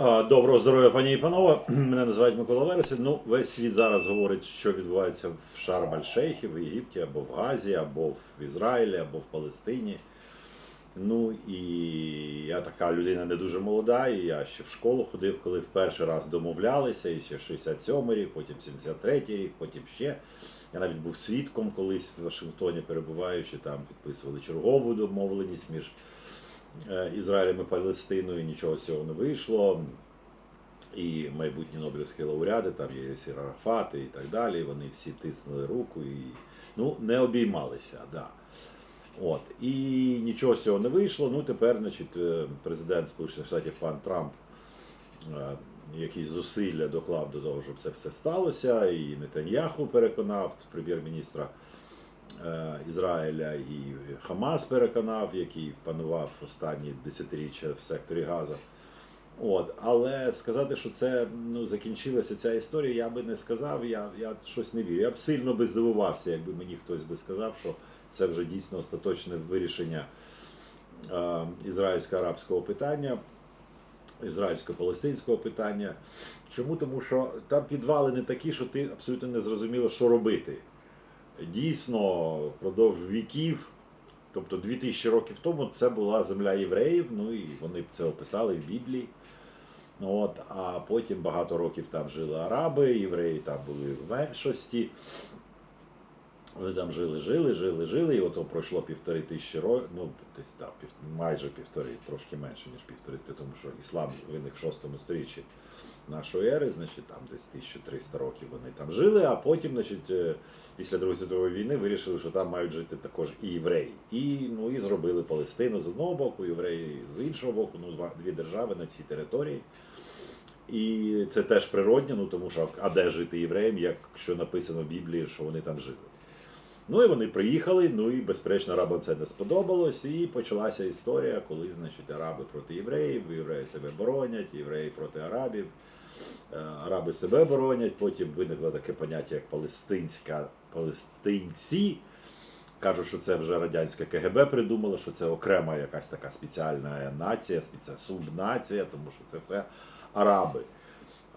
Доброго здоров'я, пані і панове. Мене називають Микола Вересень. Ну, весь світ зараз говорить, що відбувається в Шарм-Аль-Шейхі, в Єгипті, або в Газі, або в Ізраїлі, або в Палестині. Ну і я така людина не дуже молода, і я ще в школу ходив, коли в перший раз домовлялися, і ще 67 рік, потім 73 рік, потім ще. Я навіть був свідком колись в Вашингтоні, перебуваючи, там підписували чергову домовленість між Ізраїлем і Палестиною, нічого з цього не вийшло. І майбутні Нобелівські лауреати, там є Єсір Арафат і так далі. Вони всі тиснули руку і ну, не обіймалися. Да. От. І нічого з цього не вийшло. Ну тепер, значить, е, президент Сполучених Штатів пан Трамп е, якісь зусилля доклав до того, щоб це все сталося. І Нетаньяху переконав прем'єр-міністра е, Ізраїля, і Хамас переконав, який панував останні десятиріччя в секторі Газа. От, але сказати, що це ну, закінчилася ця історія, я би не сказав, я, я щось не вірю. Я б сильно би здивувався, якби мені хтось би сказав, що це вже дійсно остаточне вирішення е, ізраїльсько-арабського питання, ізраїльсько-палестинського питання. Чому? Тому що там підвали не такі, що ти абсолютно не зрозуміло, що робити. Дійсно, впродовж віків, тобто 2000 років тому, це була земля євреїв, ну і вони це описали в Біблії. От, а потім багато років там жили араби, євреї там були в меншості. Вони там жили, жили, жили, жили, і ото пройшло півтори тисячі років, ну десь так, пів, майже півтори, трошки менше, ніж півтори, тому що іслам виник в шостому сторіччі нашої ери, значить там десь 1300 років вони там жили, а потім, значить, е, після Другої світової війни вирішили, що там мають жити також і євреї. І, ну, і зробили Палестину з одного боку, євреї з іншого боку, ну, дві держави на цій території. І це теж природньо, ну тому що а де жити євреям, якщо написано в Біблії, що вони там жили. Ну і вони приїхали, ну і безперечно, арабам це не сподобалось. І почалася історія, коли, значить, араби проти євреїв, євреї себе боронять, євреї проти арабів, араби себе боронять. Потім виникло таке поняття, як палестинська палестинці. Кажуть, що це вже радянське КГБ придумало, що це окрема якась така спеціальна нація, субнація, тому що це все араби.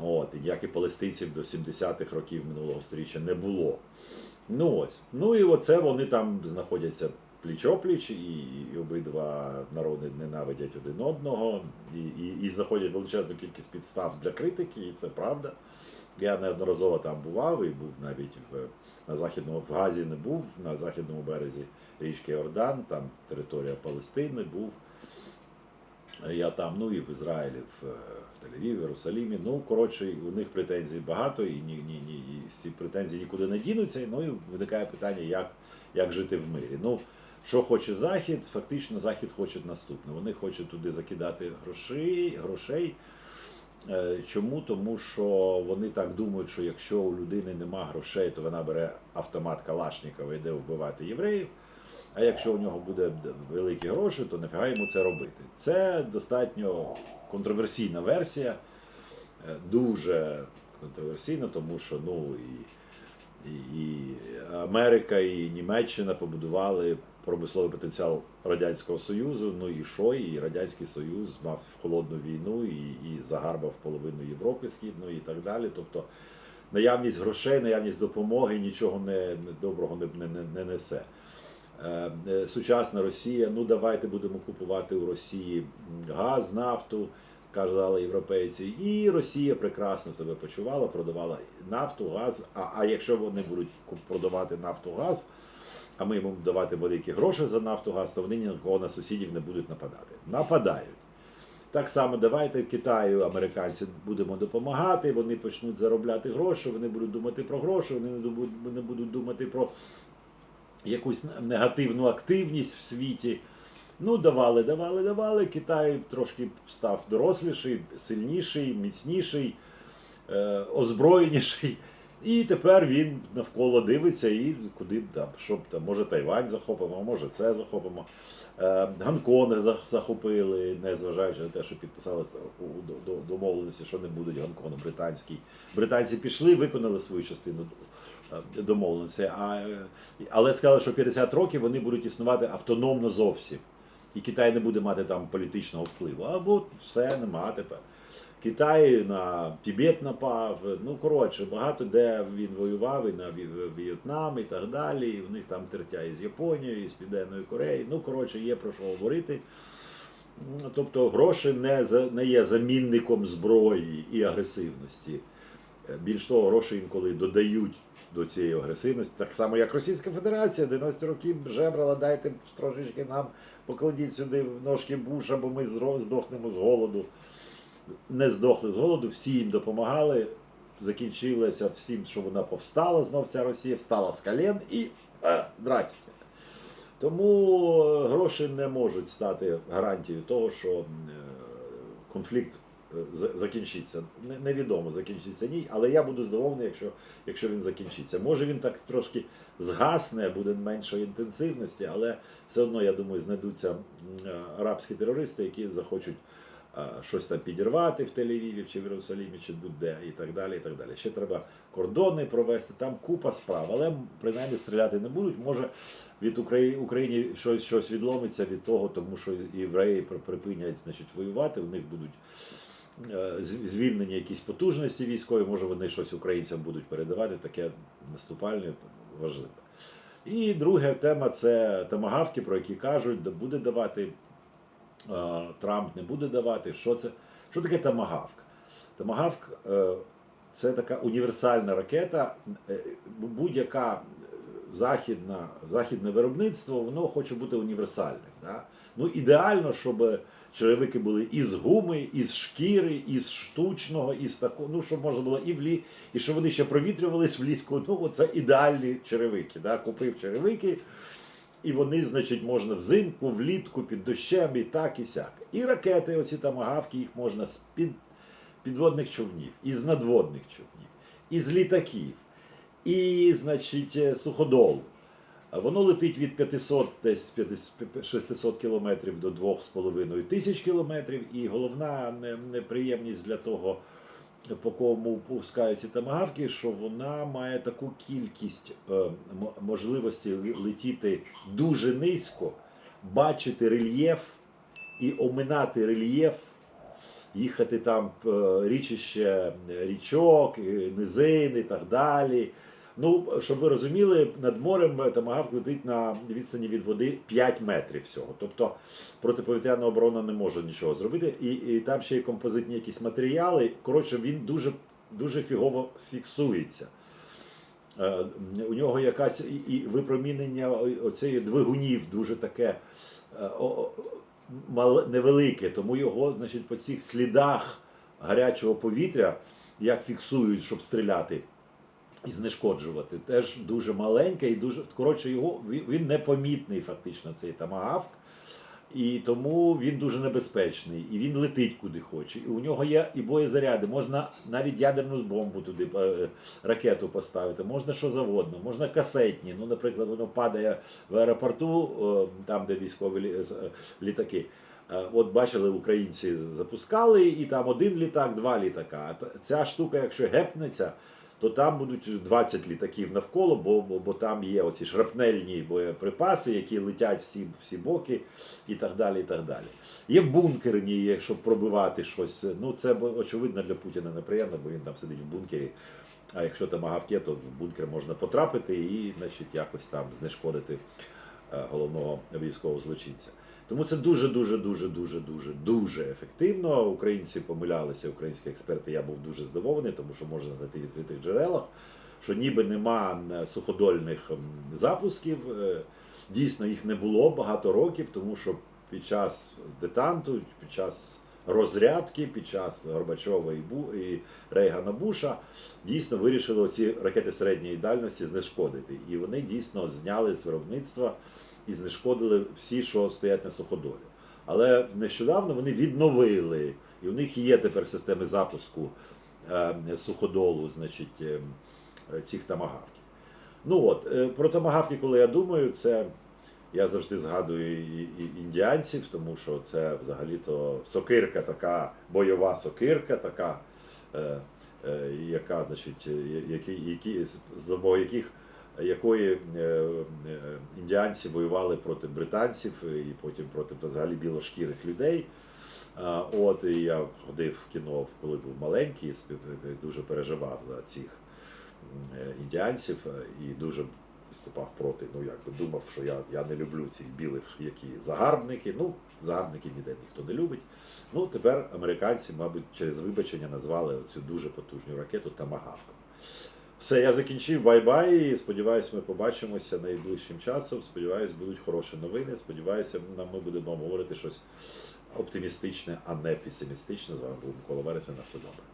От, як і палестинців до 70-х років минулого сторіччя не було. Ну ось. Ну і оце вони там знаходяться пліч-опліч, і, і обидва народи ненавидять один одного, і, і, і знаходять величезну кількість підстав для критики, і це правда. Я неодноразово там бував і був навіть в, на західному в Газі не був, на західному березі річки Ордан, там територія Палестини був. Я там, ну і в Ізраїлі, в, в Тель-Авіві, в Єрусалімі. Ну, коротше, у них претензій багато, і ні, ні, ні, і ці претензії нікуди не дінуться. Ну і виникає питання, як, як жити в мирі. Ну, що хоче Захід? Фактично Захід хоче наступне. Вони хочуть туди закидати грошей, грошей. Е, Чому? Тому що вони так думають, що якщо у людини нема грошей, то вона бере автомат Калашникова і йде вбивати євреїв. А якщо у нього буде великі гроші, то нафіга йому це робити. Це достатньо контроверсійна версія, е, дуже контроверсійна, тому що ну і, і Америка, і Німеччина побудували промисловий потенціал Радянського Союзу. Ну і що? І Радянський Союз мав холодну війну і, і загарбав половину Європи Східної і так далі. Тобто наявність грошей, наявність допомоги нічого не, не доброго не, не, не несе. Е, е, Сучасна Росія, ну давайте будемо купувати у Росії газ, нафту, казали європейці. І Росія прекрасно себе почувала, продавала нафту, газ. А, а якщо вони будуть продавати нафту, газ, а ми їм давати великі гроші за нафту, газ, то вони ні на сусідів не будуть нападати. Нападають. Так само давайте Китаю, американці будемо допомагати, вони почнуть заробляти гроші, вони будуть думати про гроші, вони не будуть- думати про якусь негативну активність в світі. Ну, давали, давали, давали. Китай трошки став доросліший, сильніший, міцніший, е, озброєніший. І тепер він навколо дивиться і куди б там, щоб там, може Тайвань захопимо, може це захопимо. Е, Гонконг за- захопили, незважаючи на те, що підписали домовленості, що не будуть Гонконг британський. Британці пішли, виконали свою частину е, домовленості, а, але сказали, що 50 років вони будуть існувати автономно зовсім. І Китай не буде мати там політичного впливу. Або все нема тепер. Китай на Тібет напав. Ну коротше, багато де він воював, і на В'єтнам і так далі. І в них там тертя із Японією, і з Південної Кореї. Ну коротше, є про що говорити. Тобто гроші не, не є замінником зброї і агресивності. Е, Більш того, гроші інколи додають до цієї агресивності, так само як Російська Федерація 90 років жебрала, дайте трошечки нам, покладіть сюди в ножки Буша, бо ми здохнемо з голоду. Не здохли з голоду, всі їм допомагали. Закінчилося всім, що вона повстала, знов ця Росія встала з колен і а. Тому е, гроші не можуть стати гарантією того, що е, конфлікт закінчиться. Невідомо закінчиться ні, але я буду здивований, якщо, якщо він закінчиться. Може він так трошки згасне, буде меншої інтенсивності, але все одно, я думаю, знайдуться е, арабські терористи, які захочуть е, щось там підірвати в Тель-Авіві чи в Єрусалімі, чи будь-де, і так далі. і так далі. Ще треба кордони провести, там купа справ, але принаймні стріляти не будуть. Може від України, щось, щось відломиться від того, тому що євреї припинять значить, воювати, у них будуть е, звільнені якісь потужності військові, може вони щось українцям будуть передавати, таке наступальне важливе. І друга тема це томагавки, про які кажуть, буде давати е, Трамп, не буде давати. Що це? Що таке томагавк? Томагавк е, це така універсальна ракета. Е, Будь-яка західна, західне виробництво, воно хоче бути універсальним. Да? Ну, ідеально, щоб черевики були із гуми, із шкіри, із штучного, із такого, ну, щоб можна було і влі, і щоб вони ще провітрювались влітку. Ну, це ідеальні черевики. Да? Купив черевики, і вони, значить, можна взимку, влітку, під дощем, і так, і сяк. І ракети, оці там тамагавки, їх можна з під підводних човнів, із надводних човнів, із літаків, і, значить, е, суходолу. Воно летить від 500 десь 600 кілометрів до 2,5 тисяч кілометрів. І головна неприємність для того, по кому пускають ці тамагавки, що вона має таку кількість е, можливості летіти дуже низько, бачити рельєф і оминати рельєф, їхати там е, річище річок, е, низин і так далі. Ну, щоб ви розуміли, над морем тамагавк летить на відстані від води 5 метрів всього. Тобто протиповітряна оборона не може нічого зробити. І, і там ще й композитні якісь матеріали. Коротше, він дуже, дуже фігово фіксується. Е, У нього якась і, і випромінення оцеї двигунів дуже таке е, о- мале- невелике, тому його, значить, по цих слідах гарячого повітря, як фіксують, щоб стріляти і знешкоджувати, теж дуже маленьке і дуже коротше, його він, непомітний, фактично, цей тамагавк. І тому він дуже небезпечний, і він летить куди хоче. І у нього є і боєзаряди. Можна навіть ядерну бомбу туди е, ракету поставити, можна що завгодно, можна касетні. Ну, наприклад, воно падає в аеропорту, е, там, де військові е, літаки. От бачили, українці запускали, і там один літак, два літака. Ця штука, якщо гепнеться, то там будуть 20 літаків навколо, бо, бо, бо там є оці шрапнельні боєприпаси, які летять всі, всі боки і так далі. і так далі. Є бункерні, щоб пробивати щось. Ну, це очевидно для Путіна неприємно, бо він там сидить в бункері. А якщо там агавки, то в бункер можна потрапити і значить, якось там знешкодити е, головного військового злочинця. Тому це дуже, дуже, дуже, дуже, дуже, дуже ефективно. Українці помилялися, українські експерти. Я був дуже здивований, тому що можна знайти в відкритих джерелах, що ніби нема суходольних запусків. Е, Дійсно, їх не було багато років, тому що під час детанту, під час розрядки, під час Горбачова і, Бу, і Рейгана Буша дійсно вирішили оці ракети середньої дальності знешкодити. І вони дійсно зняли з виробництва і знешкодили всі, що стоять на суходолі. Але нещодавно вони відновили, і у них є тепер системи запуску е, суходолу, значить, е, е, цих тамагавків. Ну от, про томагавки, коли я думаю, це я завжди згадую і, і індіанців, тому що це взагалі-то сокирка, така бойова сокирка, така, е, е, яка, значить, які, які, з яких якої індіанці воювали проти британців і потім проти взагалі білошкірих людей. От і я ходив в кіно, коли був маленький, дуже переживав за цих е, індіанців е, і дуже виступав проти. Ну якби думав, що я, я не люблю цих білих, які загарбники. Ну, загарбників ніде ніхто не любить. Ну тепер американці, мабуть, через вибачення назвали цю дуже потужну ракету Тамагавком. Все, я закінчив. Бай-бай. Сподіваюсь, ми побачимося найближчим часом. Сподіваюсь, будуть хороші новини. Сподіваюся, нам ми будемо говорити щось оптимістичне, а не песимістичне. З вами був Микола Вересень. На все добре.